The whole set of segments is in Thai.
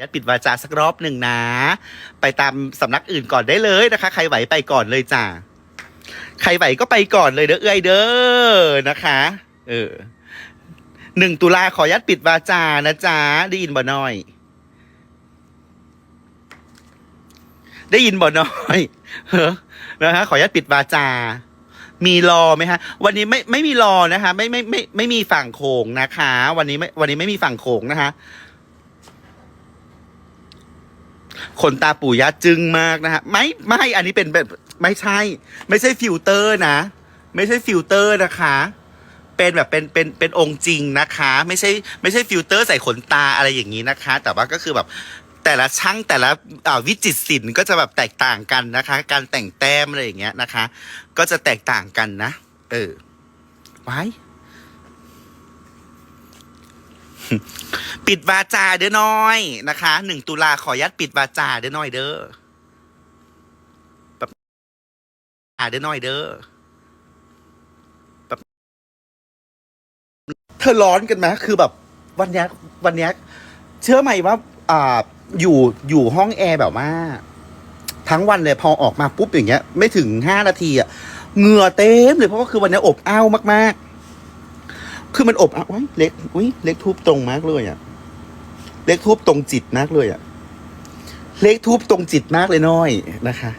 ยัดปิดวาจาสักรอบหนึ่งนะ ไปตามสำนักอื่นก่อนได้เลยนะคะ ใครไหวไปก่อนเลยจ้าใครไหวก็ไปก่อนเลยเด้อเอ้ยเด้อนะคะ เออหนึ่งตุลาขอยัดปิดวาจานะจ๊ะได้ยินบ่น้อย ได้ยินบ่น้อยเฮ้อนะฮะขอยัดปิดวาจา มีรอไหมฮะ วันนี้ไม่ไม่มีรอนะคะ ไม่ไม่ไม่ไม่มีฝั่งโขงนะคะ วันนี้ไม่วันนี้ไม่มีฝั่งโขงนะคะ ขนตาปู่ย่าจึงมากนะฮะไม่ไม่อันนี้เป็นแบบไม่ใช่ ไม่ใช่ฟิลเตอร์นะ ไม่ใช่ฟิลเตอร์นะคะ เป็นแบบเป็นเป็นเป็นองค์จริงนะคะ ไม่ใช่ไม่ใช่ฟิลเตอร์ใส่ขนตาอะไรอย่างนี้นะคะ แต่ว่าก็คือแบบแต่ละช่างแต่ละวิจิตรศิลป์ก็จะแบบแตกต่างกันนะคะ การแต่งแต้มอะไรอย่างเงี้ยนะคะ ก็จะแตกต่างกันนะ เออไว้ ปิดวาจาเด้อน้อยนะคะหนึ่งตุลาขอยัดปิดวาจาเด้อน้อยเด้อแบบอ่าเด้อน้อยเด้อแบบเธอร้อนกันไหมคือแบบ วันเนี้ยวันเนี้ยเชื่อไหมว่า อ่า อยู่อยู่ห้องแอร์แบบว่าทั้งวันเลยพอออกมาปุ๊บอย่างเงี้ย ไม่ถึงห้านาทีอะเหงื่อเต็มเลยเพราะว่าคือวันนี้อบอ้าวมาก ๆ คือมันอบอะว้ยเล็กอุ้ยเล็กทูบตรงมากเลยอะ เล็กทูบตรงจิตมากเลยอะ เล็กทูบตรงจิตมากเลยน้อยนะคะ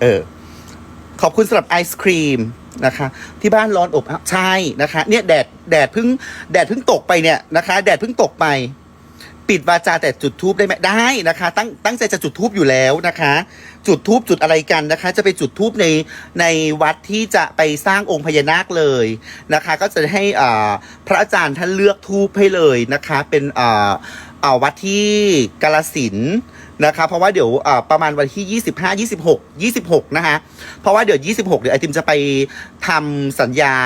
เออ ขอบคุณสำหรับไอศครีมนะคะ ที่บ้านร้อนอบอะใช่นะคะ เนี่ยแดดแดดเพิ่งแดดเพิ่งตกไปเนี่ยนะคะ แดดเพิ่งตกไป ปิดวาจาแต่จุดทูบได้ไหมได้นะคะ ตั้งตั้งใจจะจุดทูบอยู่แล้วนะคะ จุดทูบจุดอะไรกันนะคะ จะไปจุดทูบในในวัดที่จะไปสร้างองค์พญานาคเลยนะคะ ก็จะให้อ่าพระอาจารย์ท่านเลือกทูบให้เลยนะคะ เป็นอ่าอ่าวัดที่กาลสินนะคะเพราะว่าเดี๋ยวประมาณวันที่ 25 26 26 นะคะเพราะว่าเดี๋ยว 26 เดี๋ยวไอติมจะไปทำสัญญา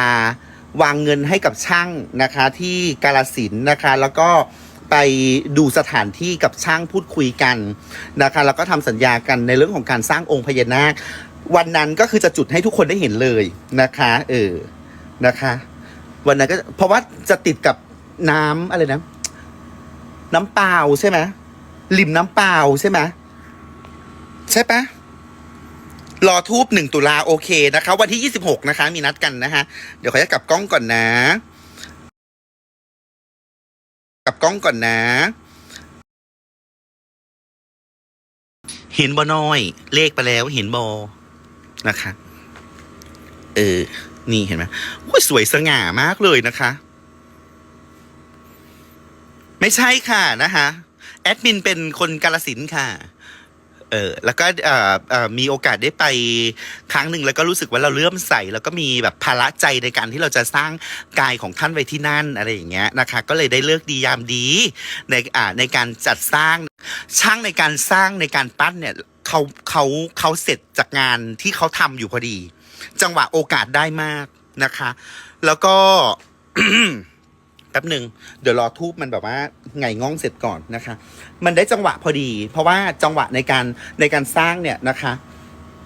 วางเงินให้กับช่างนะคะที่กาลสินนะคะแล้วก็ ไปดูสถานที่กับช่างพูดคุยกันนะคะแล้วก็ทำสัญญากันในเรื่องของการสร้างองค์พญานาค วันนั้นก็คือจะจุดให้ทุกคนได้เห็นเลยนะคะเออนะคะ วันนั้นก็เพราะว่าจะติดกับน้ำอะไรนะ น้ำเปล่าใช่ไหมริมน้ำเปล่าใช่ไหมใช่ปะรอทูบหนึ่งตุลาโอเคนะคะ วันที่ยี่สิบหกนะคะ มีนัดกันนะคะเดี๋ยวขอจะกลับกล้องก่อนนะ ล้องก่อนนะ เห็นบอน้อย เลขไปแล้วเห็นบอนะคะ เออ นี่เห็นไหมโอ้ยสวยสง่ามากเลยนะคะ ไม่ใช่ค่ะนะคะ แอดมินเป็นคนกาลสินค่ะ เออแล้วก็เอ่อเอ่อมีโอกาสได้ไปครั้งหนึ่งแล้วก็รู้สึกว่าเราเลื่อมใสแล้วก็มีแบบภาระใจในการที่เราจะสร้างกายของท่านไว้ที่นั่นอะไรอย่างเงี้ยนะคะ ก็เลยได้เลือกดียามดีในอ่าในการจัดสร้างช่างในการสร้างในการปั้นเนี่ยเขาเขาเขาเสร็จจากงานที่เขาทำอยู่พอดี จังหวะโอกาสได้มากนะคะ แล้วก็ ป๊บหนึ่งเดี๋ยวรอทูบมันแบบว่าไงง่องเสร็จก่อนนะคะ มันได้จังหวะพอดี เพราะว่าจังหวะในการในการสร้างเนี่ยนะคะ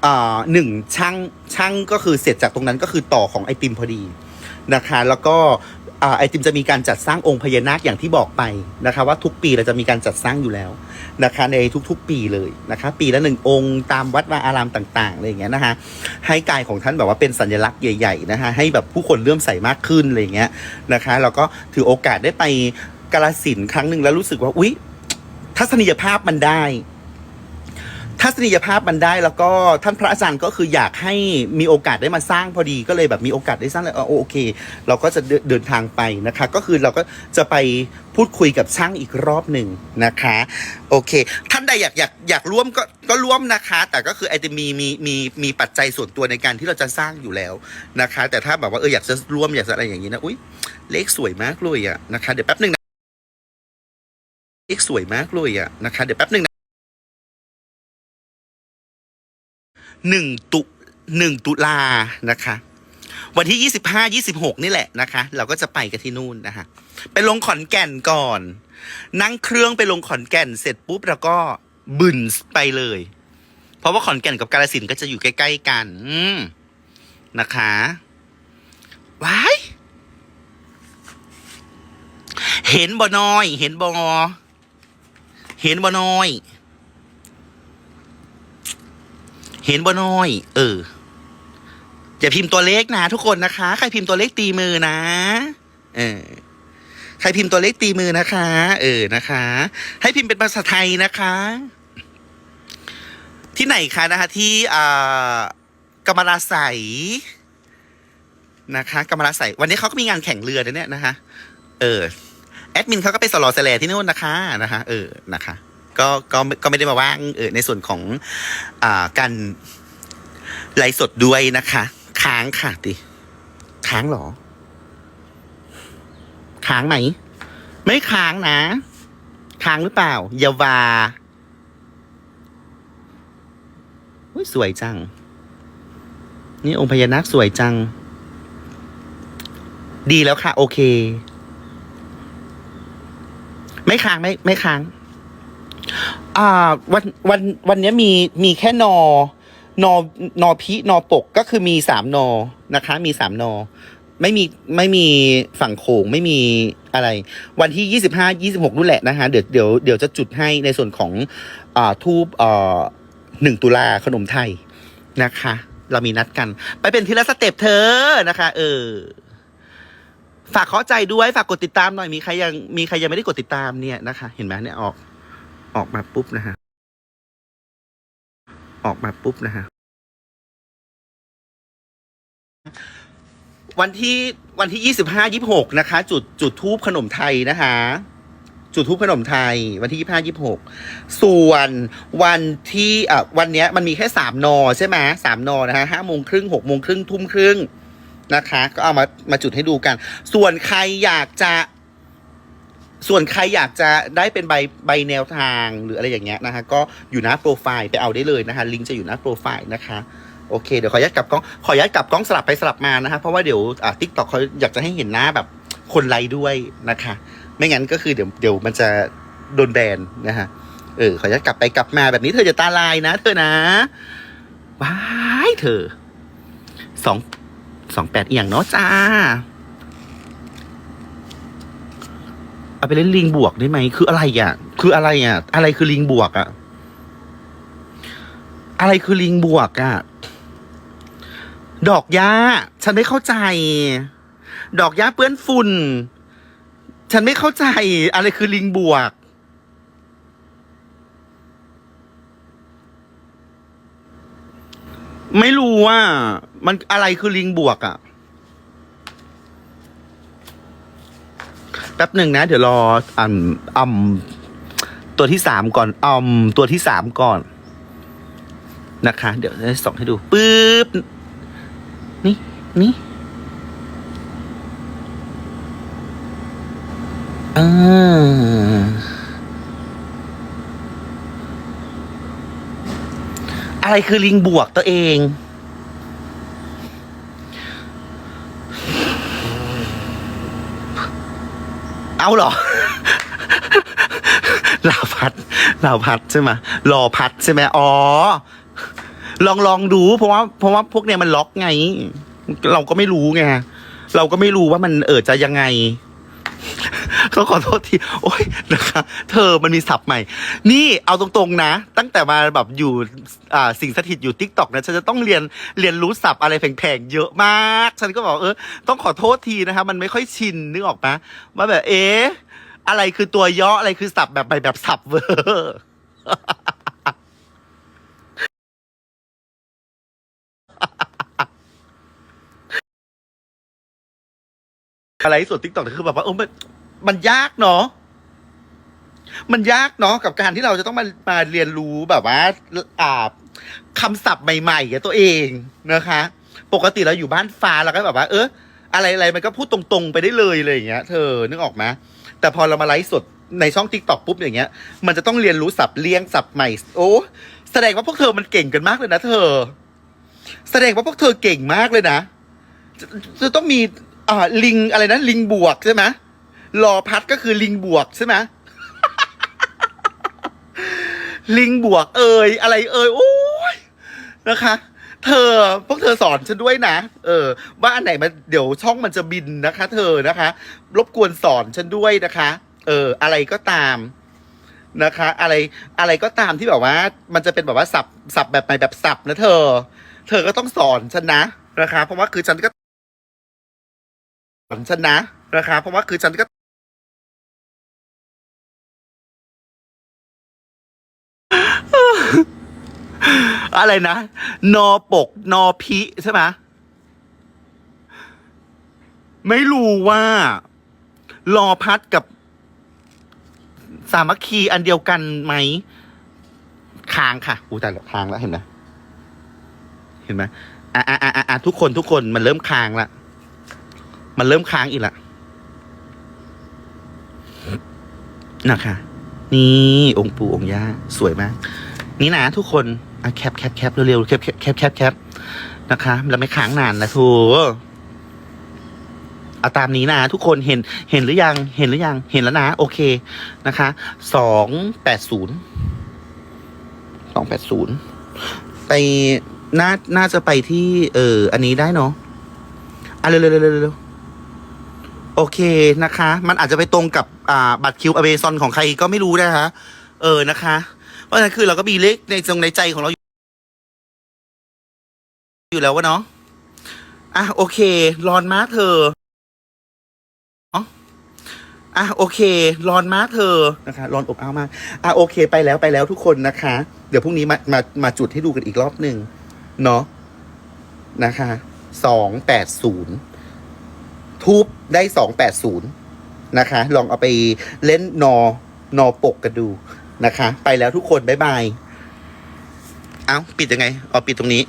อ่าหนึ่งช่างช่างก็คือเสร็จจากตรงนั้นก็คือต่อของไอติมพอดีนะคะ แล้วก็ ไอติมจะมีการจัดสร้างองค์พญานาคอย่างที่บอกไปนะคะ ว่าทุกปีเราจะมีการจัดสร้างอยู่แล้วนะคะ ในทุกๆปีเลยนะคะ ปีละหนึ่งองค์ตามวัดวาอารามต่างๆอะไรอย่างเงี้ยนะคะให้กายของท่านแบบว่าเป็นสัญลักษณ์ใหญ่ ๆ นะคะ ให้แบบผู้คนเลื่อมใสมากขึ้นอะไรอย่างเงี้ยนะคะแล้วก็ถือโอกาสได้ไปกาลสินครั้งหนึ่งแล้วรู้สึกว่าอุ๊ยทัศนียภาพมันได้ ทัศนียภาพมันได้แล้วก็ท่านพระอาจารย์ก็คืออยากให้มีโอกาสได้มาสร้างพอดีก็เลยแบบมีโอกาสได้สร้างเลยเออโอเค เราก็จะเดินทางไปนะคะ ก็คือเราก็จะไปพูดคุยกับช่างอีกรอบหนึ่งนะคะ โอเค ท่านใดอยากอยากอยากร่วมก็ก็ร่วมนะคะ แต่ก็คือไอจะมีมีมีมีปัจจัยส่วนตัวในการที่เราจะสร้างอยู่แล้วนะคะ แต่ถ้าแบบว่าเอออยากจะร่วมอยากจะอะไรอย่างนี้นะอุ้ยเลขสวยมากเลยอะนะคะ เดี๋ยวแป๊บหนึ่งนะเลขสวยมากเลยอะนะคะ เดี๋ยวแป๊บหนึ่ง หนึ่งตุหนึ่งตุลานะคะ วันที่ยี่สิบห้ายี่สิบหกนี่แหละนะคะ เราก็จะไปกันที่นู่นนะคะไปลงขอนแก่นก่อน นั่งเครื่องไปลงขอนแก่นเสร็จปุ๊บเราก็บึนไปเลย เพราะว่าขอนแก่นกับกาลสินก็จะอยู่ใกล้ๆกันอืมนะคะว้ายเห็นบ่น้อย เห็นบ่เห็นบ่น้อย เห็นบ่น้อย เอออย่าพิมพ์ตัวเลขนะทุกคนนะคะ ใครพิมพ์ตัวเลขตีมือนะ เออ ใครพิมพ์ตัวเลขตีมือนะคะ เออนะคะ ให้พิมพ์เป็นภาษาไทยนะคะ ที่ไหนคะนะคะ ที่อ่ากรรมราใสนะคะกรรมราใสวันนี้เขาก็มีงานแข่งเรือด้วยเนี่ยนะคะ เออแอดมินเขาก็ไปสลอเสแลที่นู่นนะคะนะคะ เออนะคะ ก็ก็ก็ไม่ได้มาว่างเออในส่วนของอ่าการไลฟ์สดด้วยนะคะ ค้างค่ะติค้างเหรอ ค้างไหม ไม่ค้างนะ ค้างหรือเปล่าอย่าวาอุ๊ยสวยจัง นี่องค์พญานาคสวยจัง ดีแล้วค่ะ โอเค ไม่ค้างไม่ไม่ค้าง อ่าวันวันวันนี้มีมีแค่นอนอนอพินอปกก็คือมีสามนอนะคะ มีสามนอ ไม่มีไม่มีฝั่งโขงไม่มีอะไร วันที่ยี่สิบห้ายี่สิบหกนู่นแหละนะคะเดี๋ยวเดี๋ยวเดี๋ยวจะจุดให้ในส่วนของอ่าทูบอ่อหนึ่งตุลาขนมไทยนะคะ เรามีนัดกัน ไปเป็นทีละสเต็ปเธอนะคะ เออ ฝากเข้าใจด้วยฝากกดติดตามหน่อยมีใครยังมีใครยังไม่ได้กดติดตามเนี่ยนะคะ เห็นไหมเนี่ยออก ออกมาปุ๊บนะฮะ ออกมาปุ๊บนะฮะ วันที่วันที่ยี่สิบห้ายี่หกนะคะ จุดจุดทูบขนมไทยนะคะจุดทูบขนมไทยวันที่ยี่ห้ายี่หกส่วนวันที่อะวันเนี้ยมันมีแค่สามนอใช่ไหมสามนอนะฮะห้าโมงครึ่งหกโมงครึ่งทุ่มครึ่งนะคะ ก็เอามามาจุดให้ดูกัน ส่วนใครอยากจะ ส่วนใครอยากจะได้เป็นใบใบแนวทางหรืออะไรอย่างเงี้ยนะคะก็อยู่หน้าโปรไฟล์ไปเอาได้เลยนะคะ ลิงก์จะอยู่หน้าโปรไฟล์นะคะโอเคเดี๋ยวขออนุญาตกลับกล้องขออนุญาตกลับกล้องสลับไปสลับมานะคะเพราะว่าเดี๋ยวอ่าทิกตอกเขาอยากจะให้เห็นหน้าแบบคนไลค์ด้วยนะคะ ไม่งั้นก็คือเดี๋ยวเดี๋ยวมันจะโดนแบนนะฮะเออขออนุญาตกลับไปกลับมาแบบนี้เธอจะตาลายนะ เธอนะว้ายเธอสองสองแปดเอียงเนาะจ้า เอาไปเล่นลิงบวกได้ไหมคืออะไรอะ คืออะไรอะ อะไรคือลิงบวกอะ อะไรคือลิงบวกอะ ดอกหญ้า ฉันไม่เข้าใจ ดอกหญ้าเปื้อนฝุ่น ฉันไม่เข้าใจ อะไรคือลิงบวก ไม่รู้ว่า มันอะไรคือลิงบวกอะ ป๊บหนึ่งนะ เดี๋ยวรออ่ำอ่ำตัวที่สามก่อนอ่ำตัวที่สามก่อนนะคะ เดี๋ยวจะส่องให้ดูปึ๊บนี่นี่อ่าอะไรคือลิงบวกตัวเอง เอาเหรอ ลาวพัดลาวพัดใช่ไหมรอพัดใช่ไหมอ๋อ ลองลองดู เพราะว่าเพราะว่าพวกเนี้ยมันล็อกไง เราก็ไม่รู้ไง เราก็ไม่รู้ว่ามันเออจะยังไง ก็ขอโทษที โอ้ยนะคะ เธอมันมีศัพท์ใหม่ นี่เอาตรงๆนะ ตั้งแต่มาแบบอยู่อ่าสิ่งสถิตอยู่ทิกตอกนะฉันจะต้องเรียนเรียนรู้ศัพท์อะไรแผงๆเยอะมาก ฉันก็บอกเออต้องขอโทษทีนะคะมันไม่ค่อยชินนึกออกปะว่าแบบเอ๊ะอะไรคือตัวย่ออะไรคือศัพท์แบบใบแบบศัพท์เวอร์อะไรส่วนทิกตอกคือแบบว่าเออ มันยากเนาะมันยากเนาะกับการที่เราจะต้องมามาเรียนรู้แบบว่าอ่าคำศัพท์ใหม่ๆกับตัวเองนะคะ ปกติเราอยู่บ้านฟ้าเราก็แบบว่า เอออะไรอะไรมันก็พูดตรงๆไปได้เลยเลยอย่างเงี้ย เธอนึกออกไหมแต่พอเรามาไลฟ์สดในช่องทิกตอกปุ๊บอย่างเงี้ย มันจะต้องเรียนรู้ศัพท์เลี้ยงศัพท์ใหม่ โอ้แสดงว่าพวกเธอมันเก่งกันมากเลยนะเธอ แสดงว่าพวกเธอเก่งมากเลยนะจะจะต้องมีอ่าลิงอะไรนะลิงบวกใช่ไหม รอพัดก็คือลิงบวกใช่ไหมลิงบวกเอ่ยอะไรเอ่ยโอ้ยนะคะ เธอพวกเธอสอนฉันด้วยนะ เออ ว่าอันไหนมันเดี๋ยวช่องมันจะบินนะคะ เธอนะคะ รบกวนสอนฉันด้วยนะคะ เออ อะไรก็ตามนะคะ อะไรอะไรก็ตามที่แบบว่า มันจะเป็นแบบว่าสับสับแบบใหม่แบบสับนะเธอ เธอก็ต้องสอนฉันนะนะคะ เพราะว่าคือฉันก็สอนฉันนะนะคะ เพราะว่าคือฉันก็ อะไรนะ นอปก นอพิ ใช่ไหมไม่รู้ว่า รอพัดกับ สามัคคีอันเดียวกันไหมค้างค่ะอู้แต่ละค้างแล้วเห็นไหมเห็นไหมอะอะอะอะอะทุกคนทุกคนมันเริ่มค้างละมันเริ่มค้างอีกละนะคะ นี่องค์ปู่องค์ย่าสวยมาก นี่นะทุกคน อะแคปแคปแคปเร็วๆแคปแคปแคปแคปแคปนะคะแล้วไม่ค้างนานนะทูเอาตามนี้นะ ทุกคนเห็นเห็นหรือยังเห็นหรือยังเห็นแล้วนะ โอเคนะคะสองแปดศูนย์สองแปดศูนย์ไปน่าน่าจะไปที่ เอออันนี้ได้เนาะอะเร็วเร็วเร็วเร็วโอเคนะคะ มันอาจจะไปตรงกับอ่าบัตรคิวอเมซอนของใครก็ไม่รู้นะคะ เออนะคะ เพราะฉะนั้นคือเราก็มีเลขในทรงในใจของเราอยู่แล้ววะเนาะอะโอเครอนมากเธออ๋ออะโอเครอนมากเธอนะคะรอนอบอ้าวมากอะโอเค ไปแล้วไปแล้วทุกคนนะคะ เดี๋ยวพรุ่งนี้มามามาจุดให้ดูกันอีกรอบหนึ่งเนาะนะคะสองแปดศูนย์ทูบได้สองแปดศูนย์นะคะ ลองเอาไปเล่นนอนอปกกันดู นะคะ ไปแล้วทุกคน บ๊ายบาย เอ้าปิดยังไง เอาปิดตรงนี้